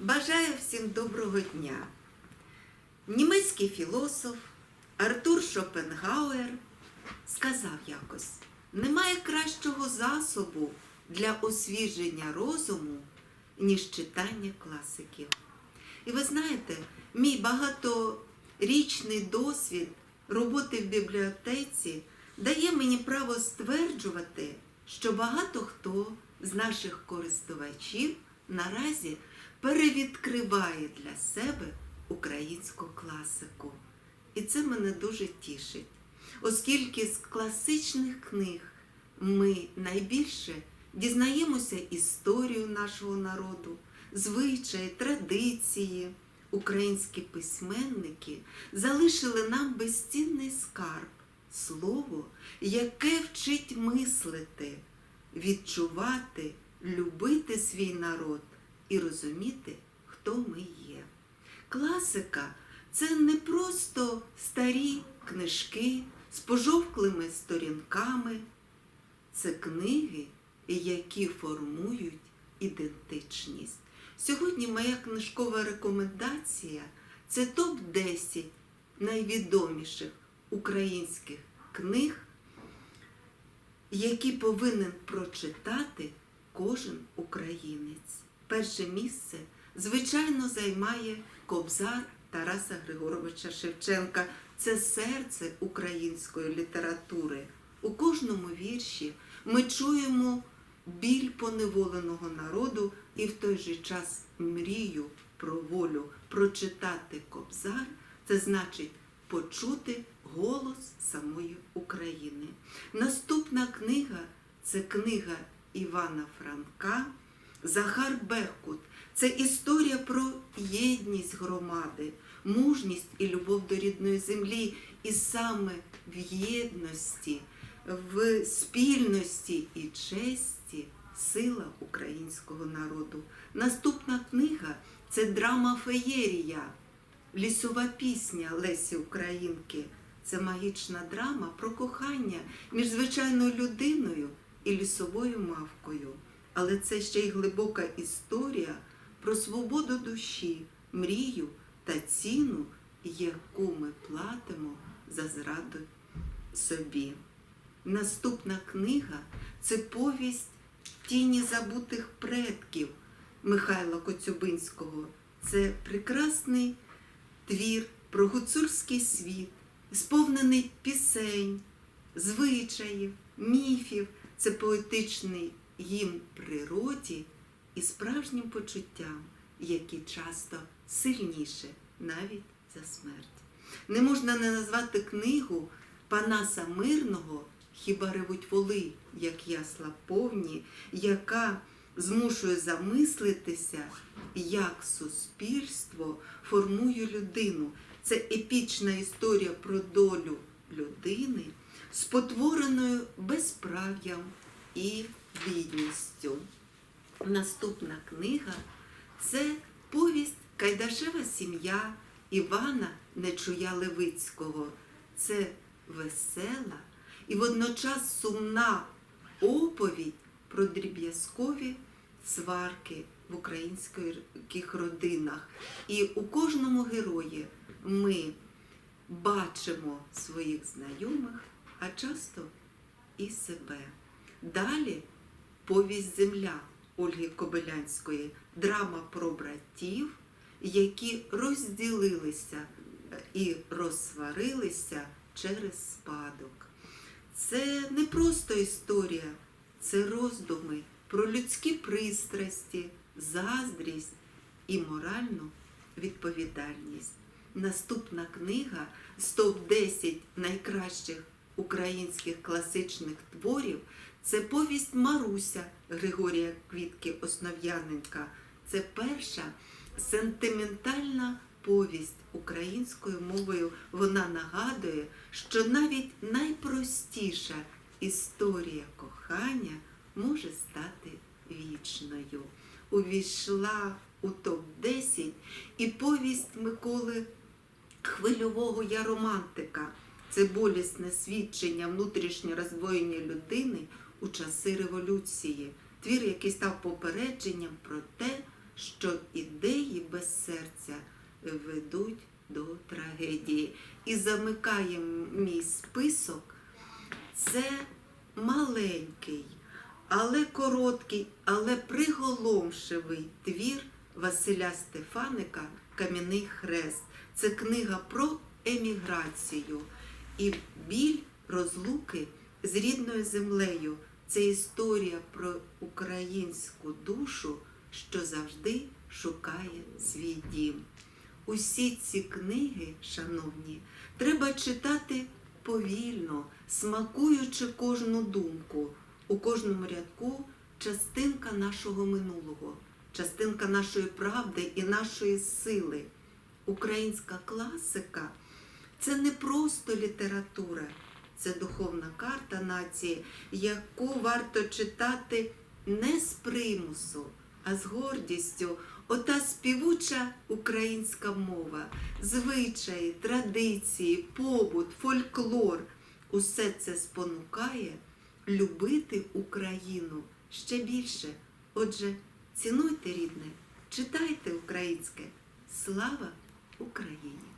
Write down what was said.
Бажаю всім доброго дня. Німецький філософ Артур Шопенгауер сказав якось: немає кращого засобу для освіження розуму, ніж читання класиків. І ви знаєте, мій багаторічний досвід роботи в бібліотеці дає мені право стверджувати, що багато хто з наших користувачів наразі перевідкриває для себе українську класику. І це мене дуже тішить, оскільки з класичних книг ми найбільше дізнаємося історію нашого народу, звичаї, традиції. Українські письменники залишили нам безцінний скарб, слово, яке вчить мислити, відчувати, любити свій народ і розуміти, хто ми є. Класика це не просто старі книжки з пожовклими сторінками, це книги, які формують ідентичність. Сьогодні моя книжкова рекомендація це топ-10 найвідоміших українських книг, які повинен прочитати кожен українець. Перше місце, звичайно, займає Кобзар Тараса Григоровича Шевченка. Це серце української літератури. У кожному вірші ми чуємо біль поневоленого народу і в той же час мрію про волю прочитати Кобзар це значить почути голос самої України. Наступна книга це книга Івана Франка Захар Беркут. Це історія про єдність громади, мужність і любов до рідної землі, і саме в єдності, в спільності і честі сила українського народу. Наступна книга це драма Феєрія, лісова пісня Лесі Українки. Це магічна драма про кохання між звичайною людиною і лісовою мавкою. Але це ще й глибока історія про свободу душі, мрію та ціну, яку ми платимо за зраду собі. Наступна книга це повість Тіні забутих предків Михайла Коцюбинського. Це прекрасний твір про гуцульський світ, сповнений пісень, звичаїв, міфів. Це поетичний гімн природі і справжнім почуттям, які часто сильніше навіть за смерть. Не можна не назвати книгу Панаса Мирного Хіба ревуть воли, як ясла повні, яка змушує замислитися, як суспільство формує людину. Це епічна історія про долю людини, спотвореною безправ'ям і бідністю. Наступна книга це повість Кайдашева сім'я Івана Нечуя Левицького. Це весела і водночас сумна оповідь про дріб'язкові сварки в українських родинах. І у кожному герої ми бачимо своїх знайомих, а часто і себе. Далі повість Земля Ольги Кобилянської, драма про братів, які розділилися і розсварилися через спадок. Це не просто історія, це роздуми про людські пристрасті, заздрість і моральну відповідальність. Наступна книга з топ-10 найкращих українських класичних творів це повість Маруся Григорія Квітки Основ'яненка. Це перша сентиментальна повість українською мовою. Вона нагадує, що навіть найпростіша історія кохання може стати вічною. Увійшла у топ-10 і повість Миколи Хвильового Я романтика. Це болісне свідчення внутрішнє роздвоєння людини у часи революції. Твір, який став попередженням про те, що ідеї без серця ведуть до трагедії. І замикає мій список. Це маленький, але короткий, але приголомшивий твір Василя Стефаника Кам'яний хрест. Це книга про еміграцію і біль розлуки з рідною землею. Це історія про українську душу, що завжди шукає свій дім. Усі ці книги, шановні, треба читати повільно, смакуючи кожну думку. У кожному рядку частинка нашого минулого, частинка нашої правди і нашої сили. Українська класика це не просто література, це духовна карта нації, яку варто читати не з примусу, а з гордістю. Ота співуча українська мова, звичаї, традиції, побут, фольклор усе це спонукає любити Україну ще більше. Отже, цінуйте рідне, читайте українське. Слава Україні!